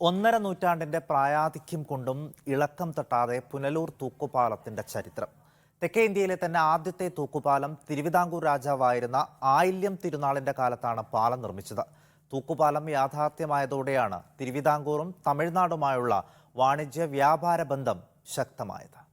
ഒന്നര നൂറ്റാണ്ടിന്റെ പ്രായാധിക്യം കൊണ്ടും ഇളക്കം തട്ടാതെ പുനലൂർ തൂക്കുപാലത്തിന്റെ ചരിത്രം. തെക്കേ ഇന്ത്യയിലെ തന്നെ ആദ്യത്തെ തൂക്കുപാലം തിരുവിതാംകൂർ രാജാവായിരുന്ന ആയില്യം തിരുനാളിന്റെ കാലത്താണ് പാലം നിർമ്മിച്ചത്. തൂക്കുപാലം യാഥാർത്ഥ്യമായതോടെയാണ് തിരുവിതാംകൂറും തമിഴ്നാടുമായുള്ള വാണിജ്യ വ്യാപാര ബന്ധം ശക്തമായത്.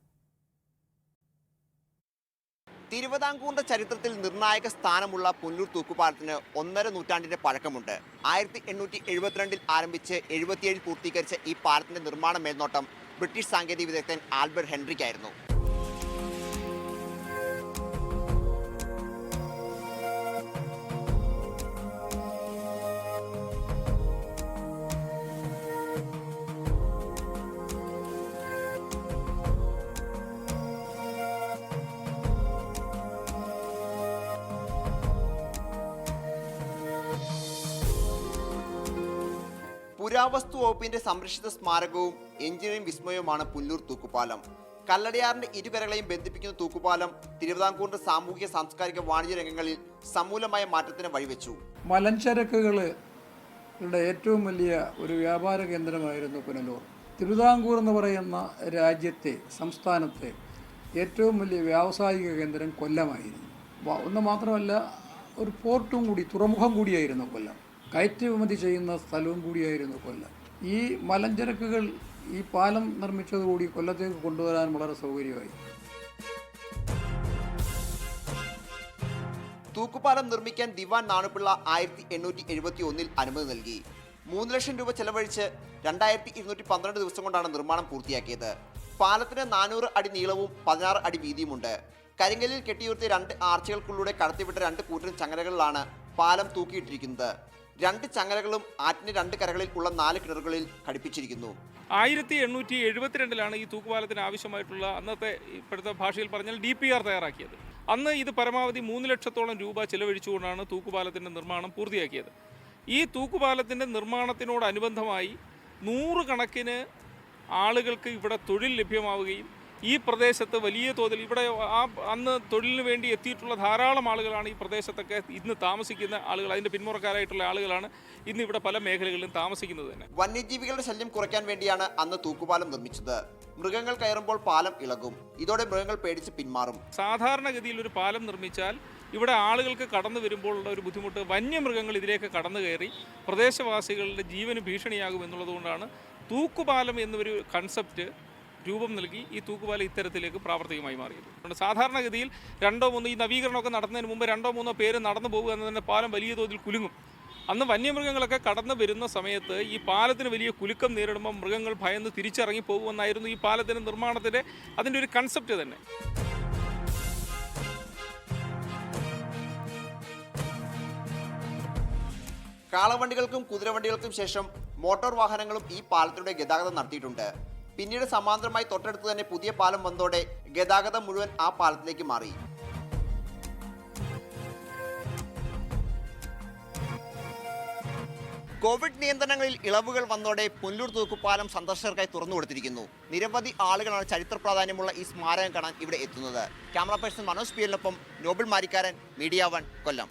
തിരുവിതാംകൂറിന്റെ ചരിത്രത്തിൽ നിർണായക സ്ഥാനമുള്ള പുല്ലൂർ തൂക്കുപാലത്തിന് ഒന്നര നൂറ്റാണ്ടിന്റെ പഴക്കമുണ്ട്. ആയിരത്തി എണ്ണൂറ്റി എഴുപത്തിരണ്ടിൽ ആരംഭിച്ച് എഴുപത്തിയേഴിൽ പൂർത്തീകരിച്ച ഈ പാലത്തിന്റെ നിർമ്മാണ മേൽനോട്ടം ബ്രിട്ടീഷ് സാങ്കേതിക വിദഗ്ധൻ ആൽബർട്ട് ഹെൻറിക്കായിരുന്നു. പുരാവസ്തു വകുപ്പിന്റെ സംരക്ഷിത സ്മാരകവും എഞ്ചിനീയറിംഗ് വിസ്മയവുമാണ് പുല്ലൂർ തൂക്കുപാലം. കല്ലടയാറിന്റെ ഇരുകരകളെയും ബന്ധിപ്പിക്കുന്ന തൂക്കുപാലം തിരുവിതാംകൂറിന്റെ സാമൂഹിക സാംസ്കാരിക വാണിജ്യ രംഗങ്ങളിൽ സമൂലമായ മാറ്റത്തിന് വഴിവെച്ചു. മലഞ്ചരക്കുകളുടെ ഏറ്റവും വലിയ ഒരു വ്യാപാര കേന്ദ്രമായിരുന്നു പുനലൂർ. തിരുവിതാംകൂർ എന്ന് പറയുന്ന രാജ്യത്തെ സംസ്ഥാനത്തെ ഏറ്റവും വലിയ വ്യാവസായിക കേന്ദ്രം കൊല്ലമായിരുന്നു. ഒന്ന് മാത്രമല്ല ഒരു പോർട്ടും കൂടി തുറമുഖം കൂടിയായിരുന്നു കൊല്ലം. കയറ്റുമതി ചെയ്യുന്ന സ്ഥലവും കൂടിയായിരുന്നു കൊല്ലം. ഈ മലഞ്ചരക്കുകൾ ഈ പാലം നിർമ്മിച്ചതുകൂടി കൊല്ലത്തേക്ക് കൊണ്ടുവരാൻ വളരെ സൗകര്യമായി. തൂക്കുപാലം നിർമ്മിക്കാൻ ദിവാൻ നാണുപിള്ള ആയിരത്തി എണ്ണൂറ്റി എഴുപത്തി ഒന്നിൽ അനുമതി നൽകി. മൂന്ന് ലക്ഷം രൂപ ചെലവഴിച്ച് രണ്ടായിരത്തി ഇരുന്നൂറ്റി പന്ത്രണ്ട് ദിവസം കൊണ്ടാണ് നിർമ്മാണം പൂർത്തിയാക്കിയത്. പാലത്തിന് നാനൂറ് അടി നീളവും പതിനാറ് അടി വീതിയുമുണ്ട്. കരിങ്കലിൽ കെട്ടിയുയർത്തിയ രണ്ട് ആർച്ചകൾക്കുള്ളിലൂടെ കടത്തിവിട്ട രണ്ട് കൂറ്റൻ ചങ്ങലകളിലാണ് പാലം തൂക്കിയിട്ടിരിക്കുന്നത്. രണ്ട് ചങ്ങലകളും ആറ്റിന്റെ രണ്ട് കരകളിൽ ഉള്ള നാല് കിണറുകളിൽ ഘടിപ്പിച്ചിരിക്കുന്നു. ആയിരത്തി എണ്ണൂറ്റി എഴുപത്തിരണ്ടിലാണ് ഈ തൂക്കുപാലത്തിന് ആവശ്യമായിട്ടുള്ള അന്നത്തെ ഇപ്പോഴത്തെ ഭാഷയിൽ പറഞ്ഞാൽ ഡി പി ആർ തയ്യാറാക്കിയത്. അന്ന് ഇത് പരമാവധി മൂന്ന് ലക്ഷത്തോളം രൂപ ചെലവഴിച്ചുകൊണ്ടാണ് തൂക്കുപാലത്തിന്റെ നിർമ്മാണം പൂർത്തിയാക്കിയത്. ഈ തൂക്കുപാലത്തിന്റെ നിർമ്മാണത്തിനോടനുബന്ധമായി നൂറുകണക്കിന് ആളുകൾക്ക് ഇവിടെ തൊഴിൽ ലഭ്യമാവുകയും ഈ പ്രദേശത്ത് വലിയ തോതിൽ ഇവിടെ ആ അന്ന് തൊഴിലിന് വേണ്ടി എത്തിയിട്ടുള്ള ധാരാളം ആളുകളാണ് ഈ പ്രദേശത്തൊക്കെ ഇന്ന് താമസിക്കുന്ന ആളുകൾ അതിന്റെ പിന്മുറക്കാരായിട്ടുള്ള ആളുകളാണ് ഇന്ന് ഇവിടെ പല മേഖലകളിലും താമസിക്കുന്നത് തന്നെ. വന്യജീവികളുടെ ശല്യം കുറയ്ക്കാൻ വേണ്ടിയാണ് അന്ന് തൂക്കുപാലം നിർമ്മിച്ചത്. മൃഗങ്ങൾ കയറുമ്പോൾ പാലം ഇളകും. ഇതോടെ മൃഗങ്ങൾ പേടിച്ച് പിന്മാറും. സാധാരണഗതിയിൽ ഒരു പാലം നിർമ്മിച്ചാൽ ഇവിടെ ആളുകൾക്ക് കടന്നു വരുമ്പോഴുള്ള ഒരു ബുദ്ധിമുട്ട് വന്യമൃഗങ്ങൾ ഇതിലേക്ക് കടന്നു കയറി പ്രദേശവാസികളുടെ ജീവന് ഭീഷണിയാകും എന്നുള്ളതുകൊണ്ടാണ് തൂക്കുപാലം എന്നൊരു കൺസെപ്റ്റ് രൂപം നൽകി ഈ തൂക്കുപാല ഇത്തരത്തിലേക്ക് പ്രാവർത്തികമായി മാറിയത്. സാധാരണഗതിയിൽ രണ്ടോ മൂന്നോ ഈ നവീകരണമൊക്കെ നടത്തുന്നതിന് മുമ്പ് രണ്ടോ മൂന്നോ പേര് നടന്നു പോകുക എന്ന് തന്നെ പാലം വലിയ തോതിൽ കുലുങ്ങും. അന്ന് വന്യമൃഗങ്ങളൊക്കെ കടന്നു വരുന്ന സമയത്ത് ഈ പാലത്തിന് വലിയ കുലുക്കം നേരിടുമ്പോൾ മൃഗങ്ങൾ ഭയന്ന് തിരിച്ചിറങ്ങി പോകുമെന്നായിരുന്നു ഈ പാലത്തിന്റെ നിർമ്മാണത്തിന്റെ അതിന്റെ ഒരു കൺസെപ്റ്റ് തന്നെ. കാളവണ്ടികൾക്കും കുതിരവണ്ടികൾക്കും ശേഷം മോട്ടോർ വാഹനങ്ങളും ഈ പാലത്തിലൂടെ ഗതാഗതം നടത്തിയിട്ടുണ്ട്. പിന്നീട് സമാന്തരമായി തൊട്ടടുത്ത് തന്നെ പുതിയ പാലം വന്നതോടെ ഗതാഗതം മുഴുവൻ ആ പാലത്തിലേക്ക് മാറി. കോവിഡ് നിയന്ത്രണങ്ങളിൽ ഇളവുകൾ വന്നതോടെ പുല്ലൂർ തൂക്കുപാലം സന്ദർശകർക്കായി തുറന്നു കൊടുത്തിരിക്കുന്നു. നിരവധി ആളുകളാണ് ചരിത്ര പ്രാധാന്യമുള്ള ഈ സ്മാരകം കാണാൻ ഇവിടെ എത്തുന്നത്. ക്യാമറ പേഴ്സൺ മനോജ് പിയലിനൊപ്പം നോബിൾ മാരിക്കാരൻ മീഡിയ വൺ കൊല്ലം.